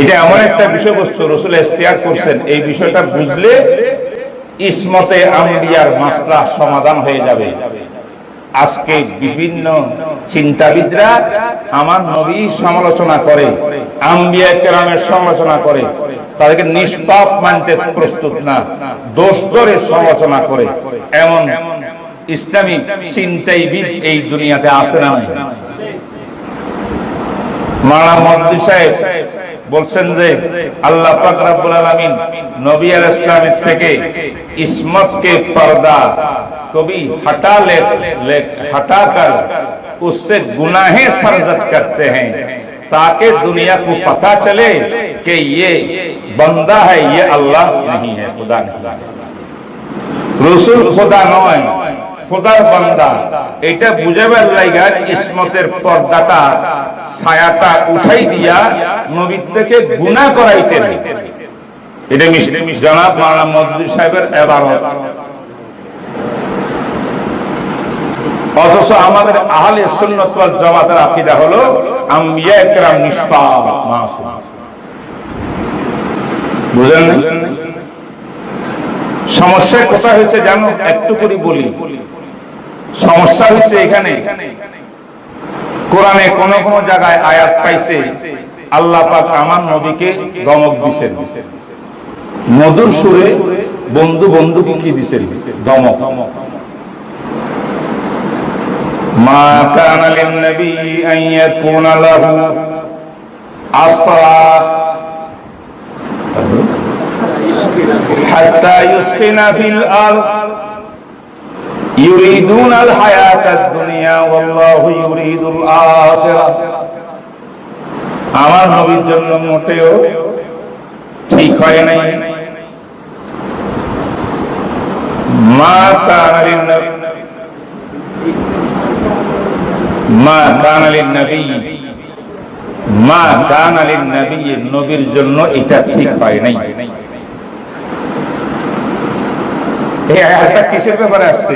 এটা এমন একটা বিষয়বস্তু রসুল ইস্তেয়ার করছেন, এই বিষয়টা বুঝলে ইসমতে আম্বিয়ার মাসলা সমাধান হয়ে যাবে আজকে বিভিন্ন চিন্তাবিদরা আমার নবী সমালোচনা করে সমালোচনা করে, তাদেরকে নিষ্পাপ মানতে প্রস্তুত না, দোষ ধরে সমালোচনা করে এমন ইসলামিক চিন্তাইবিদ এই দুনিয়াতে আসে না নাই? মাওলানা সাহেব বলছেন যে আল্লাহ পাক রব্বুল আলামিন নবী আলাইহিস ইসলামের থেকে ইসমত কে पर्दा कभी हटा ले, ले हटाकर उससे गुनाहें सरजद करते हैं ताकि दुनिया को पता चले कि ये बंदा है ये अल्लाह नहीं है खुदा नहीं है রসুল খোদা নয় খোদার বান্দা। এটা বুঝাবার লাইগা ইসমতের পর্দাটা ছায়াটা উঠাই দিয়া নবীর থেকে গুণা করাইতেন এটা জনাব মদ্দুর সাহেবের এবারত। অথচ আমাদের আহলে সুন্নত জামাতের আকীদা হলো আম্বিয়া একরাম নিষ্পাপ মাসুম। বুঝলেন? সমস্যা কোথায় হয়েছে জানো একটু করে বলি। সমস্যা হচ্ছে এখানে। কোরআনে কোন কোন জায়গায় আয়াত পাইছে, আল্লাহ পাক আমার নবীকে গমক দিছেন। মধুর সুরে বন্ধু বন্ধুকে কি দিছেন? দমক। মা কানা নবী আন ইয়াকুনা আসরা হাত্তা ইউসকিনা ফিল আরদ। يريدون الحياة الدنيا والله يريد الآخرة আমার নবীর জন্য মোটেও ঠিক হয় নাই মা কানালিন মা কানালিন নবী মা কানালিন নবী নবীর জন্য এটা ঠিক হয় নাই এই আয়াতটা কিসের ব্যাপারে আসছে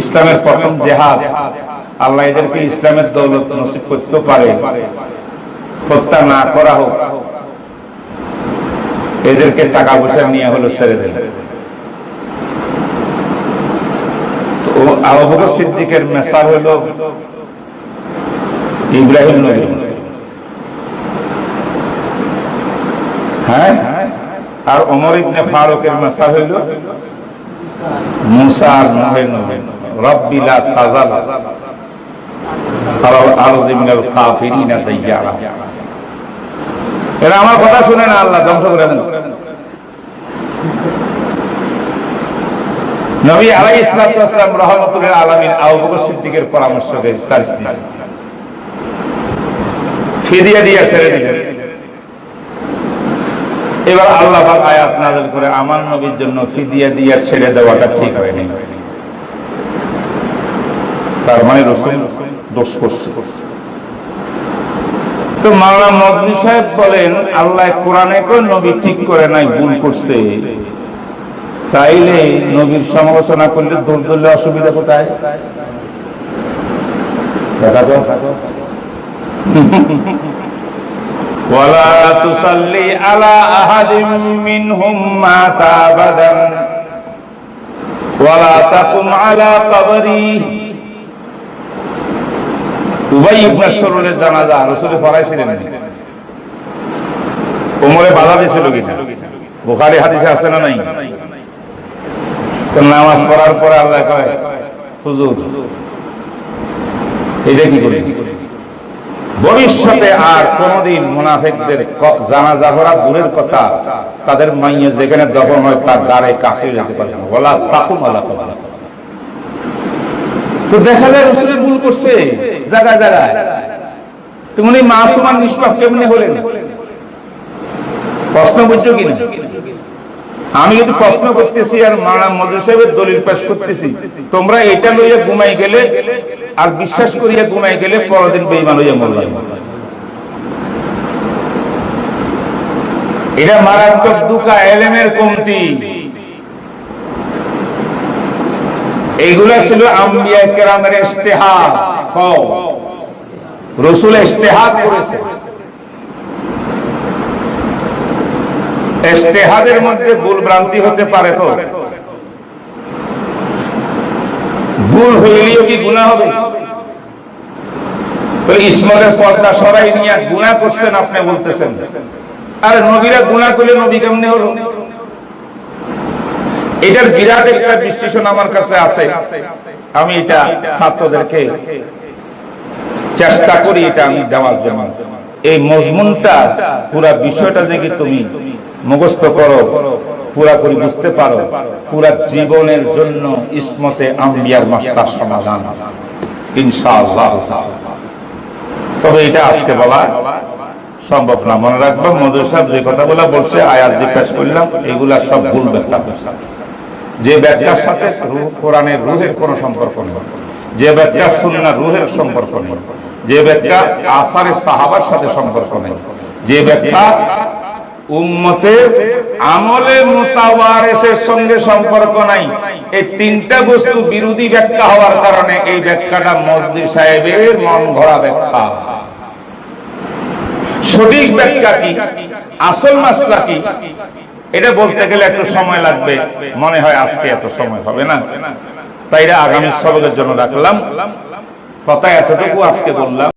ইসলামের প্রথম জেহাদ, আল্লাহ এদেরকে ইসলামের দৌলত নসিব করতে পারে। হত্যা না করা হোক, এদেরকে টাকা পয়সা নিয়ে হলো ছেড়ে দেন। সিদ্দিকের মেসার হলো ইব্রাহিম নবী। হ্যাঁ? আর ওমর ইবনে ফারুকের মেসার হইল মুসা আর নূহের নবী। আমার কথা শুনে না আল্লাহ, ধ্বংস করে নবী আলাইহিস সালাতু ওয়াস সালাম রাহমাতুল আলামিন সিদ্দিকের পরামর্শকে দিয়া ছেড়ে এবার আল্লাহ আয়াত নাযিল করে আমার নবীর জন্য ফিদিয়া দিয়া ছেড়ে দেওয়াটা ঠিক হয়নি। তার মানে রসুল দোষ করছে তো মাওলানা মদনী সাহেব বলেন আল্লাহ কোরআনে কই নবী ঠিক করে নাই ভুল করছে তাইলে নবীর সমালোচনা করলে দূর দূরলে অসুবিধা কোথায় দেখা তো ولا تصلي على أحد منهم مات أبدا ولا تقم على قبره উবাই ইবনে সরুলের জানাজা রাসূল পড়াইছিলেন। বাধা দিয়েছিল বুখারী হাদিসে আছে না নাই? নামাজ পড়ার আল্লাহ কয়, হুজুর, এটা কি করি? ভবিষ্যতে আর কোনদিন মুনাফিকদের জানাজা পড়া দূরের কথা তাদের মাইয়ে যেখানে দফন হয় তার দ্বারে কাছে যেতে পারে না। বলা তাকুম। তো দেখা যায় রসুলের ভুল করছে। জায়গায় জায়গায়। তুমি মাসুমান নিষ্পাপ কেমনি হলেন? প্রশ্ন বুঝছ কিনা আমি কিন্তু প্রশ্ন করতেছি আর মানা মজুর সাহেবের দলিল পেশ করতেছি, তোমরা এটা লইয়া ঘুমাই গেলে আর বিশ্বাস করিয়া ঘুমাই গেলে পরদিন বেইমান হইয়া মরলাম এটা মারাত্মক দুকা, এলেমের কমতি। এইগুলা ছিল আম্বিয়া কেরামের ইস্তেহার রসুল ইস্তেহার করেছে। মধ্যে ভুল ভ্রান্তি হতে পারে তো। ভুল হইলেও কি গুণা হবে? পর্দা সরাই নিয়ে গুণা করছেন আপনি বলতেছেন। আরে নবীরা গুণা করলে নবী কেমনে এটার বিরাট একটা বিশ্লেষণ আমার কাছে আছে। আমি এটা ছাত্রদেরকে চেষ্টা করি এটা আমি দেওয়ার জন্য। এই মজমুনটা, পুরা বিষয়টা যে তুমি মুখস্থ করো পুরাপুরি বুঝতে পারো, পুরা জীবনের জন্য ইসমতে আম্বিয়ার মাস্টার সমাধান। তবে এটা আজকে বলা সম্ভব না। মনে রাখব, মধুর সাহেব যে কথাগুলো বলছে, আয়াত জিজ্ঞাসা করলাম, এগুলা সব ভুল ব্যাখ্যা যে ব্যাখ্যার সাথে কোরআনের রুহের কোনো সম্পর্ক নেই। যে ব্যাখ্যা সুন্না রুহের সম্পর্ক নেই। যে ব্যাখ্যা আসারের সাহাবার সাথে সম্পর্ক নেই। যে ব্যাখ্যা উম্মতের আমলে মোতাবারেসের সঙ্গে সম্পর্ক নাই, এই তিনটা বস্তু বিরোধী ব্যাখ্যা হওয়ার কারণে এই ব্যাখ্যাটা সাহেবের মন ব্যাখ্যা। সঠিক ব্যাখ্যা কি? আসল মাসলা কি? এটা বলতে গেলে একটু সময় লাগবে। মনে হয় আজকে এত সময় হবে না। তাই আগামী সবকের জন্য রাখলাম। কথা এতটুকু আজকে বললাম।